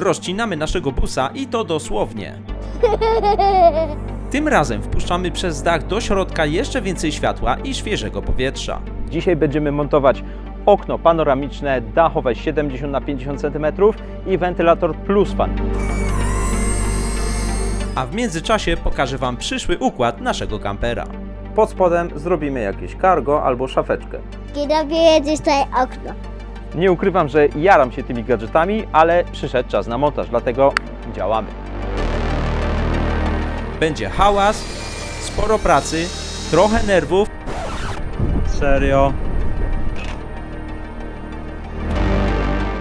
rozcinamy naszego busa i to dosłownie. Tym razem wpuszczamy przez dach do środka jeszcze więcej światła i świeżego powietrza. Dzisiaj będziemy montować okno panoramiczne dachowe 70 na 50 cm i wentylator plus fan. A w międzyczasie pokażę Wam przyszły układ naszego kampera. Pod spodem zrobimy jakieś cargo albo szafeczkę. Kiedy wyjedziesz tutaj okno. Nie ukrywam, że jaram się tymi gadżetami, ale przyszedł czas na montaż, dlatego działamy. Będzie hałas, sporo pracy, trochę nerwów. Serio?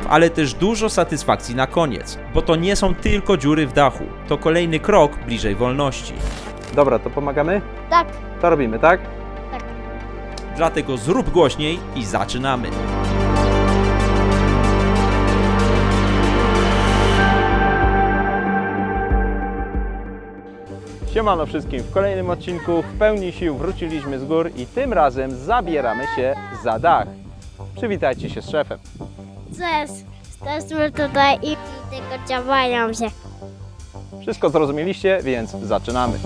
Ale też dużo satysfakcji na koniec, bo to nie są tylko dziury w dachu. To kolejny krok bliżej wolności. Dobra, to pomagamy? Tak, To robimy, tak? tak. Dlatego zrób głośniej i zaczynamy. Siemano wszystkim, w kolejnym odcinku w pełni sił wróciliśmy z gór i tym razem zabieramy się za dach. Przywitajcie się z szefem. Cześć. Jesteśmy tutaj i tylko działają się. Wszystko zrozumieliście, więc zaczynamy.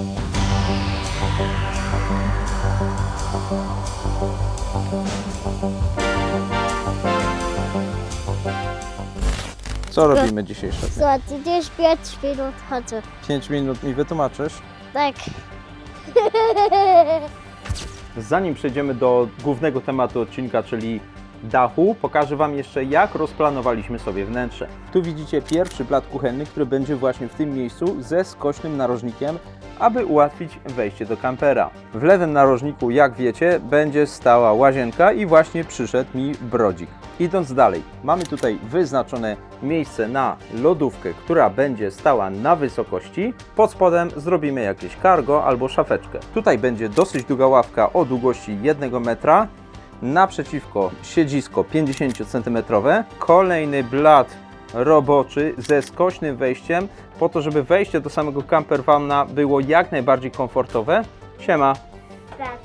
Co robimy dzisiaj, szefie? Słuchajcie, gdzieś 5 minut chodzę. 5 minut mi wytłumaczysz? Tak. Zanim przejdziemy do głównego tematu odcinka, czyli dachu, pokażę Wam jeszcze jak rozplanowaliśmy sobie wnętrze. Tu widzicie pierwszy blat kuchenny, który będzie właśnie w tym miejscu ze skośnym narożnikiem, aby ułatwić wejście do kampera. W lewym narożniku, jak wiecie, będzie stała łazienka i właśnie przyszedł mi brodzik. Idąc dalej, mamy tutaj wyznaczone miejsce na lodówkę, która będzie stała na wysokości. Pod spodem zrobimy jakieś cargo albo szafeczkę. Tutaj będzie dosyć długa ławka o długości 1 metra. Naprzeciwko siedzisko 50 cm. Kolejny blat roboczy ze skośnym wejściem, po to, żeby wejście do samego campervana było jak najbardziej komfortowe. Siema. Tak.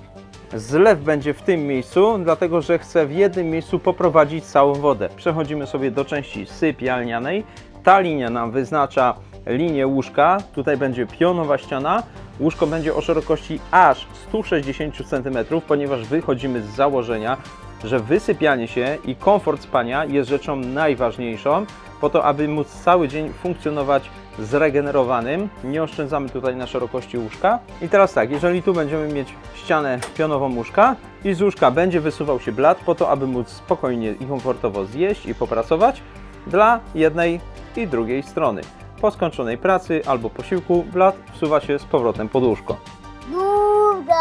Zlew będzie w tym miejscu, dlatego że chcę w jednym miejscu poprowadzić całą wodę. Przechodzimy sobie do części sypialnianej. Ta linia nam wyznacza linię łóżka. Tutaj będzie pionowa ściana. Łóżko będzie o szerokości aż 160 cm, ponieważ wychodzimy z założenia, że wysypianie się i komfort spania jest rzeczą najważniejszą, po to, aby móc cały dzień funkcjonować zregenerowanym. Nie oszczędzamy tutaj na szerokości łóżka. I teraz tak, jeżeli tu będziemy mieć ścianę pionową łóżka i z łóżka będzie wysuwał się blat po to, aby móc spokojnie i komfortowo zjeść i popracować dla jednej i drugiej strony. Po skończonej pracy albo posiłku blat wsuwa się z powrotem pod łóżko. Długa.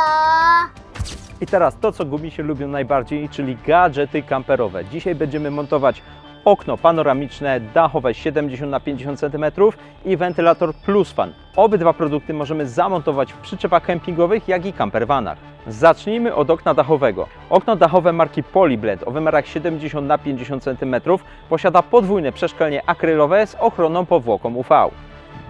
I teraz to, co gubi się lubią najbardziej, czyli gadżety kamperowe. Dzisiaj będziemy montować okno panoramiczne dachowe 70 na 50 cm i wentylator plus fan. Obydwa produkty możemy zamontować w przyczepach kempingowych, jak i campervanach. Zacznijmy od okna dachowego. Okno dachowe marki Polyblend o wymiarach 70 na 50 cm posiada podwójne przeszklenie akrylowe z ochroną powłoką UV.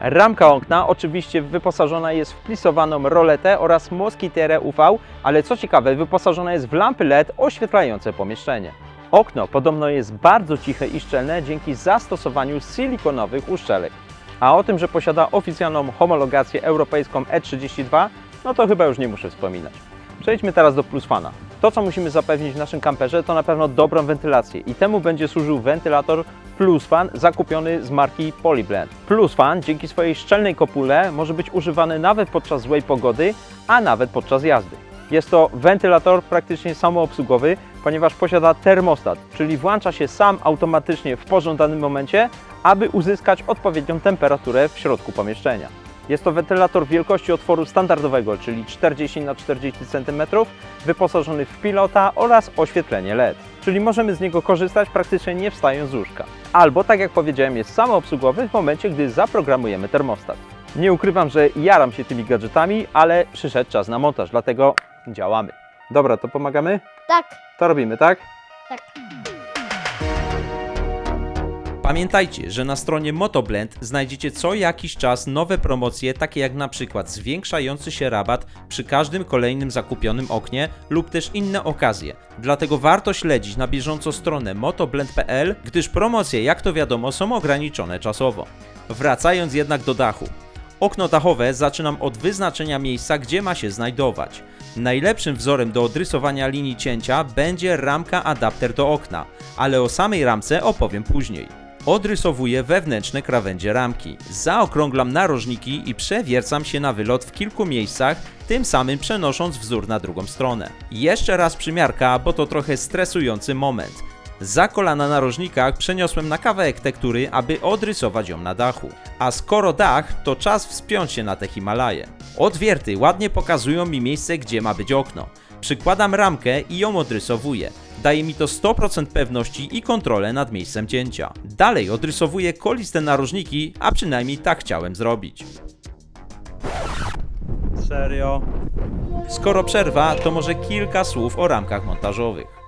Ramka okna oczywiście wyposażona jest w plisowaną roletę oraz moskiterę UV, ale co ciekawe, wyposażona jest w lampy LED oświetlające pomieszczenie. Okno podobno jest bardzo ciche i szczelne dzięki zastosowaniu silikonowych uszczelek. A o tym, że posiada oficjalną homologację europejską E32, no to chyba już nie muszę wspominać. Przejdźmy teraz do plusfana. To, co musimy zapewnić w naszym kamperze, to na pewno dobrą wentylację i temu będzie służył wentylator Plusfan zakupiony z marki Polyblend. Plusfan dzięki swojej szczelnej kopule może być używany nawet podczas złej pogody, a nawet podczas jazdy. Jest to wentylator praktycznie samoobsługowy, ponieważ posiada termostat, czyli włącza się sam automatycznie w pożądanym momencie, aby uzyskać odpowiednią temperaturę w środku pomieszczenia. Jest to wentylator wielkości otworu standardowego, czyli 40 na 40 cm, wyposażony w pilota oraz oświetlenie LED. Czyli możemy z niego korzystać praktycznie nie wstając z łóżka. Albo, tak jak powiedziałem, jest samoobsługowy w momencie, gdy zaprogramujemy termostat. Nie ukrywam, że jaram się tymi gadżetami, ale przyszedł czas na montaż, dlatego działamy. Dobra, to pomagamy? Tak. To robimy, tak? Tak. Pamiętajcie, że na stronie Motoblend znajdziecie co jakiś czas nowe promocje, takie jak na przykład zwiększający się rabat przy każdym kolejnym zakupionym oknie lub też inne okazje. Dlatego warto śledzić na bieżąco stronę motoblend.pl, gdyż promocje, jak to wiadomo, są ograniczone czasowo. Wracając jednak do dachu. Okno dachowe zaczynam od wyznaczenia miejsca, gdzie ma się znajdować. Najlepszym wzorem do odrysowania linii cięcia będzie ramka adapter do okna, ale o samej ramce opowiem później. Odrysowuję wewnętrzne krawędzie ramki, zaokrąglam narożniki i przewiercam się na wylot w kilku miejscach, tym samym przenosząc wzór na drugą stronę. Jeszcze raz przymiarka, bo to trochę stresujący moment. Za kolana na narożnikach przeniosłem na kawałek tektury, aby odrysować ją na dachu. A skoro dach, to czas wspiąć się na te Himalaje. Odwierty ładnie pokazują mi miejsce, gdzie ma być okno. Przykładam ramkę i ją odrysowuję. Daje mi to 100% pewności i kontrolę nad miejscem cięcia. Dalej odrysowuję koliste narożniki, a przynajmniej tak chciałem zrobić. Serio? Skoro przerwa, to może kilka słów o ramkach montażowych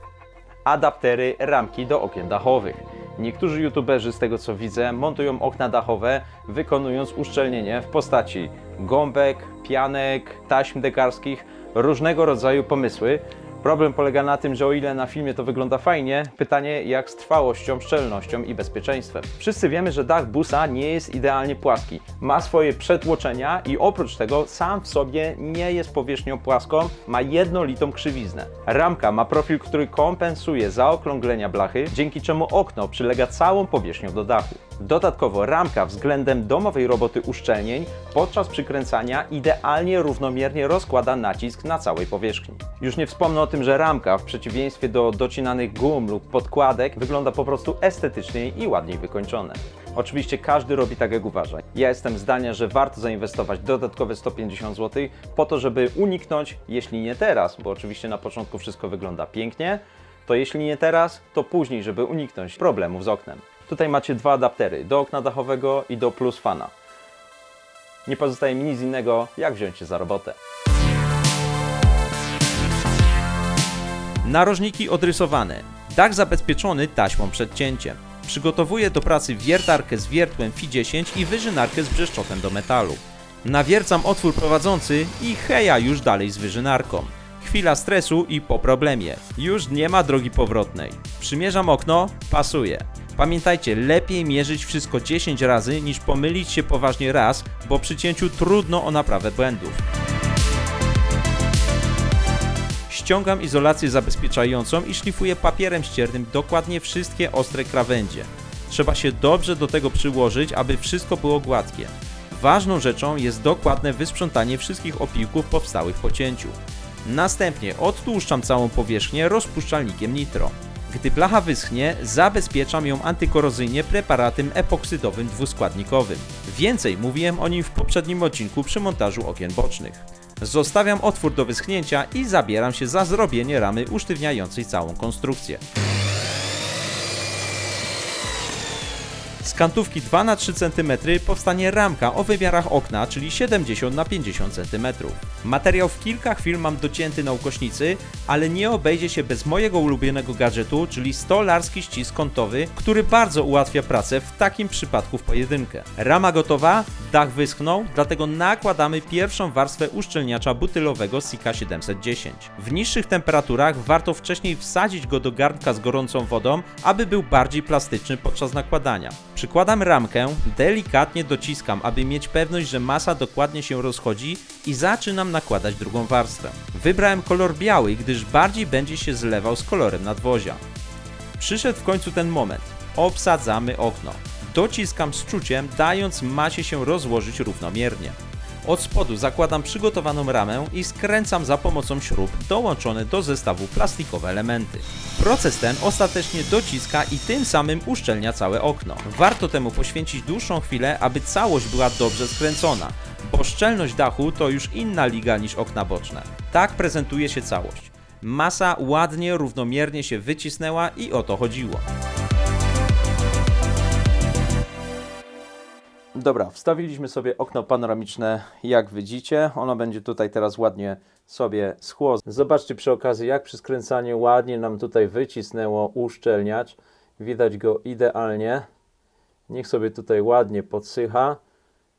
adaptery ramki do okien dachowych. Niektórzy youtuberzy, z tego co widzę, montują okna dachowe, wykonując uszczelnienie w postaci gąbek, pianek, taśm dekarskich, różnego rodzaju pomysły. Problem polega na tym, że o ile na filmie to wygląda fajnie, pytanie jak z trwałością, szczelnością i bezpieczeństwem. Wszyscy wiemy, że dach busa nie jest idealnie płaski. Ma swoje przetłoczenia i oprócz tego sam w sobie nie jest powierzchnią płaską, ma jednolitą krzywiznę. Ramka ma profil, który kompensuje zaokrąglenia blachy, dzięki czemu okno przylega całą powierzchnią do dachu. Dodatkowo ramka względem domowej roboty uszczelnień podczas przykręcania idealnie równomiernie rozkłada nacisk na całej powierzchni. Już nie wspomnę o tym, że ramka w przeciwieństwie do docinanych gum lub podkładek wygląda po prostu estetycznie i ładniej wykończone. Oczywiście każdy robi tak jak uważa. Ja jestem zdania, że warto zainwestować dodatkowe 150 zł po to, żeby uniknąć, jeśli nie teraz, bo oczywiście na początku wszystko wygląda pięknie, to jeśli nie teraz, to później, żeby uniknąć problemów z oknem. Tutaj macie dwa adaptery, do okna dachowego i do plus fana. Nie pozostaje mi nic innego, jak wziąć się za robotę. Narożniki odrysowane. Dach zabezpieczony taśmą przed cięciem. Przygotowuję do pracy wiertarkę z wiertłem FI10 i wyżynarkę z brzeszczotem do metalu. Nawiercam otwór prowadzący i heja już dalej z wyżynarką. Chwila stresu i po problemie. Już nie ma drogi powrotnej. Przymierzam okno, pasuje. Pamiętajcie, lepiej mierzyć wszystko 10 razy niż pomylić się poważnie raz, bo przy cięciu trudno o naprawę błędów. Ściągam izolację zabezpieczającą i szlifuję papierem ściernym dokładnie wszystkie ostre krawędzie. Trzeba się dobrze do tego przyłożyć, aby wszystko było gładkie. Ważną rzeczą jest dokładne wysprzątanie wszystkich opiłków powstałych po cięciu. Następnie odtłuszczam całą powierzchnię rozpuszczalnikiem nitro. Gdy blacha wyschnie, zabezpieczam ją antykorozyjnie preparatem epoksydowym dwuskładnikowym. Więcej mówiłem o nim w poprzednim odcinku przy montażu okien bocznych. Zostawiam otwór do wyschnięcia i zabieram się za zrobienie ramy usztywniającej całą konstrukcję. Kantówki 2 na 3 cm powstanie ramka o wymiarach okna, czyli 70 na 50 cm. Materiał w kilka chwil mam docięty na ukośnicy, ale nie obejdzie się bez mojego ulubionego gadżetu, czyli stolarski ścisk kątowy, który bardzo ułatwia pracę w takim przypadku w pojedynkę. Rama gotowa, dach wyschnął, dlatego nakładamy pierwszą warstwę uszczelniacza butylowego Sika 710. W niższych temperaturach warto wcześniej wsadzić go do garnka z gorącą wodą, aby był bardziej plastyczny podczas nakładania. Przykładam ramkę, delikatnie dociskam, aby mieć pewność, że masa dokładnie się rozchodzi i zaczynam nakładać drugą warstwę. Wybrałem kolor biały, gdyż bardziej będzie się zlewał z kolorem nadwozia. Przyszedł w końcu ten moment. Obsadzamy okno. Dociskam z czuciem, dając masie się rozłożyć równomiernie. Od spodu zakładam przygotowaną ramę i skręcam za pomocą śrub dołączone do zestawu plastikowe elementy. Proces ten ostatecznie dociska i tym samym uszczelnia całe okno. Warto temu poświęcić dłuższą chwilę, aby całość była dobrze skręcona, bo szczelność dachu to już inna liga niż okna boczne. Tak prezentuje się całość. Masa ładnie, równomiernie się wycisnęła i o to chodziło. Dobra, wstawiliśmy sobie okno panoramiczne, jak widzicie. Ono będzie tutaj teraz ładnie sobie schło. Zobaczcie przy okazji, jak przy skręcaniu ładnie nam tutaj wycisnęło uszczelniacz. Widać go idealnie. Niech sobie tutaj ładnie podsycha.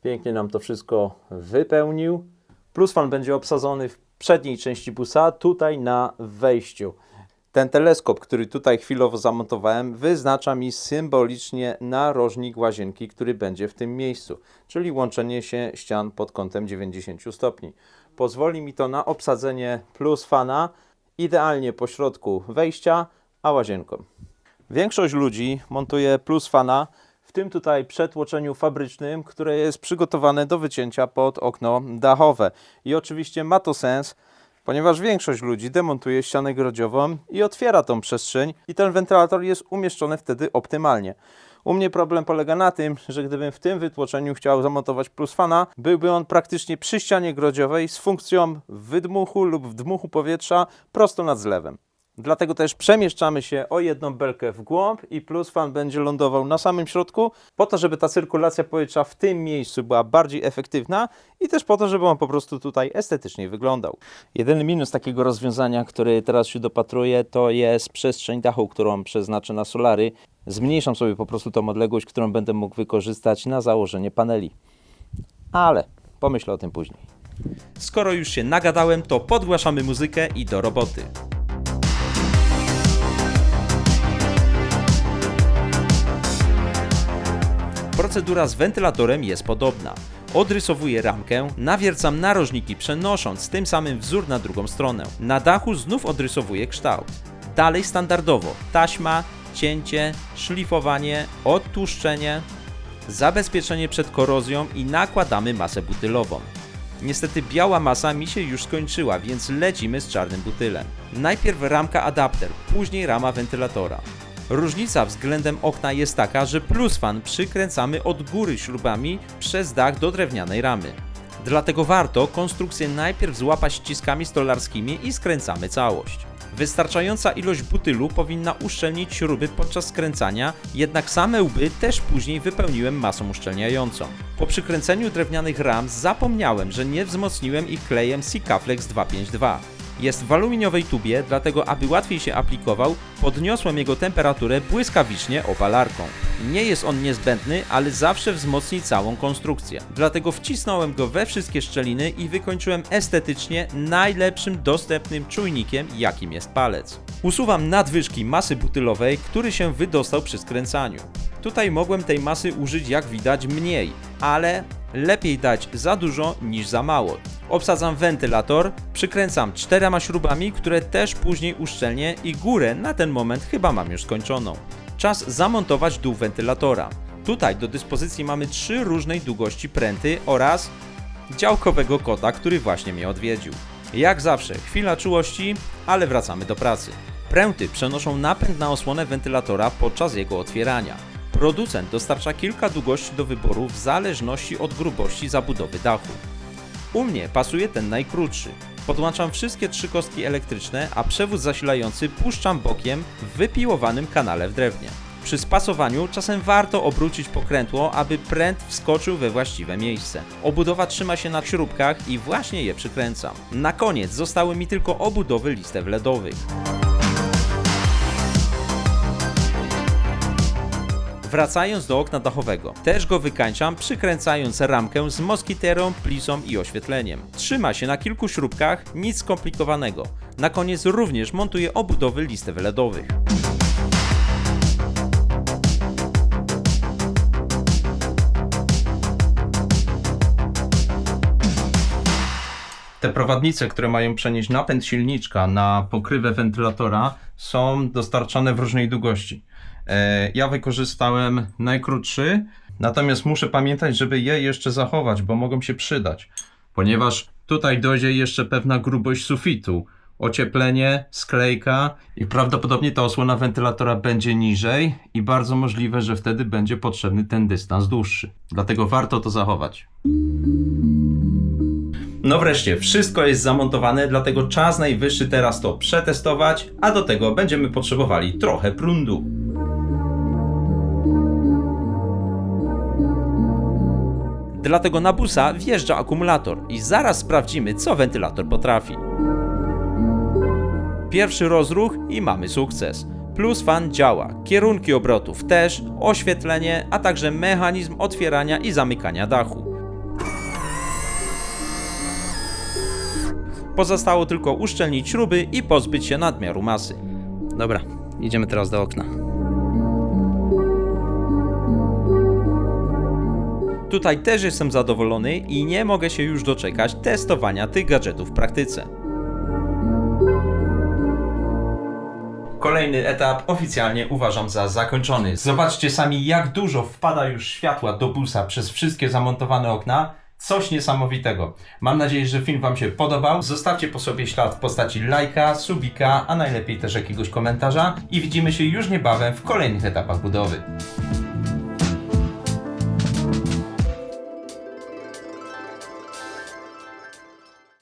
Pięknie nam to wszystko wypełnił. Plusfan będzie obsadzony w przedniej części busa, tutaj na wejściu. Ten teleskop, który tutaj chwilowo zamontowałem, wyznacza mi symbolicznie narożnik łazienki, który będzie w tym miejscu, czyli łączenie się ścian pod kątem 90 stopni. Pozwoli mi to na obsadzenie plusfana idealnie po środku wejścia, a łazienką. Większość ludzi montuje plusfana w tym tutaj przetłoczeniu fabrycznym, które jest przygotowane do wycięcia pod okno dachowe. I oczywiście ma to sens, ponieważ większość ludzi demontuje ścianę grodziową i otwiera tą przestrzeń i ten wentylator jest umieszczony wtedy optymalnie. U mnie problem polega na tym, że gdybym w tym wytłoczeniu chciał zamontować plusfana, byłby on praktycznie przy ścianie grodziowej z funkcją wydmuchu lub wdmuchu powietrza prosto nad zlewem. Dlatego też przemieszczamy się o jedną belkę w głąb i plusfan będzie lądował na samym środku, po to, żeby ta cyrkulacja powietrza w tym miejscu była bardziej efektywna i też po to, żeby on po prostu tutaj estetycznie wyglądał. Jedyny minus takiego rozwiązania, który teraz się dopatruje, to jest przestrzeń dachu, którą przeznaczę na solary. Zmniejszam sobie po prostu tą odległość, którą będę mógł wykorzystać na założenie paneli. Ale pomyślę o tym później. Skoro już się nagadałem, to podgłaszamy muzykę i do roboty. Procedura z wentylatorem jest podobna. Odrysowuję ramkę, nawiercam narożniki przenosząc tym samym wzór na drugą stronę. Na dachu znów odrysowuję kształt. Dalej standardowo taśma, cięcie, szlifowanie, odtłuszczenie, zabezpieczenie przed korozją i nakładamy masę butylową. Niestety biała masa mi się już skończyła, więc lecimy z czarnym butylem. Najpierw ramka adapter, później rama wentylatora. Różnica względem okna jest taka, że plusfan przykręcamy od góry śrubami przez dach do drewnianej ramy. Dlatego warto konstrukcję najpierw złapać ściskami stolarskimi i skręcamy całość. Wystarczająca ilość butylu powinna uszczelnić śruby podczas skręcania, jednak same łby też później wypełniłem masą uszczelniającą. Po przykręceniu drewnianych ram zapomniałem, że nie wzmocniłem ich klejem Sikaflex 252. Jest w aluminiowej tubie, dlatego aby łatwiej się aplikował, podniosłem jego temperaturę błyskawicznie opalarką. Nie jest on niezbędny, ale zawsze wzmocni całą konstrukcję. Dlatego wcisnąłem go we wszystkie szczeliny i wykończyłem estetycznie najlepszym dostępnym czujnikiem, jakim jest palec. Usuwam nadwyżki masy butylowej, który się wydostał przy skręcaniu. Tutaj mogłem tej masy użyć jak widać mniej, ale lepiej dać za dużo niż za mało. Obsadzam wentylator, przykręcam czterema śrubami, które też później uszczelnię i górę na ten moment chyba mam już skończoną. Czas zamontować dół wentylatora. Tutaj do dyspozycji mamy trzy różnej długości pręty oraz działkowego kota, który właśnie mnie odwiedził. Jak zawsze, chwila czułości, ale wracamy do pracy. Pręty przenoszą napęd na osłonę wentylatora podczas jego otwierania. Producent dostarcza kilka długości do wyboru w zależności od grubości zabudowy dachu. U mnie pasuje ten najkrótszy. Podłączam wszystkie trzy kostki elektryczne, a przewód zasilający puszczam bokiem w wypiłowanym kanale w drewnie. Przy spasowaniu czasem warto obrócić pokrętło, aby pręt wskoczył we właściwe miejsce. Obudowa trzyma się na śrubkach i właśnie je przykręcam. Na koniec zostały mi tylko obudowy listew LEDowych. Wracając do okna dachowego, też go wykańczam, przykręcając ramkę z moskiterą, plisą i oświetleniem. Trzyma się na kilku śrubkach, nic skomplikowanego. Na koniec również montuję obudowy listew LEDowych. Te prowadnice, które mają przenieść napęd silniczka na pokrywę wentylatora, są dostarczane w różnej długości. E, Ja wykorzystałem najkrótszy, natomiast muszę pamiętać, żeby je jeszcze zachować, bo mogą się przydać, ponieważ tutaj dojdzie jeszcze pewna grubość sufitu, ocieplenie, sklejka i prawdopodobnie ta osłona wentylatora będzie niżej i bardzo możliwe, że wtedy będzie potrzebny ten dystans dłuższy. Dlatego warto to zachować. No wreszcie, wszystko jest zamontowane, dlatego czas najwyższy teraz to przetestować, a do tego będziemy potrzebowali trochę prądu. Dlatego na busa wjeżdża akumulator i zaraz sprawdzimy, co wentylator potrafi. Pierwszy rozruch i mamy sukces. Plus fan działa, kierunki obrotów też, oświetlenie, a także mechanizm otwierania i zamykania dachu. Pozostało tylko uszczelnić śruby i pozbyć się nadmiaru masy. Dobra, idziemy teraz do okna. Tutaj też jestem zadowolony i nie mogę się już doczekać testowania tych gadżetów w praktyce. Kolejny etap oficjalnie uważam za zakończony. Zobaczcie sami, jak dużo wpada już światła do busa przez wszystkie zamontowane okna. Coś niesamowitego. Mam nadzieję, że film Wam się podobał. Zostawcie po sobie ślad w postaci lajka, subika, a najlepiej też jakiegoś komentarza. I widzimy się już niebawem w kolejnych etapach budowy.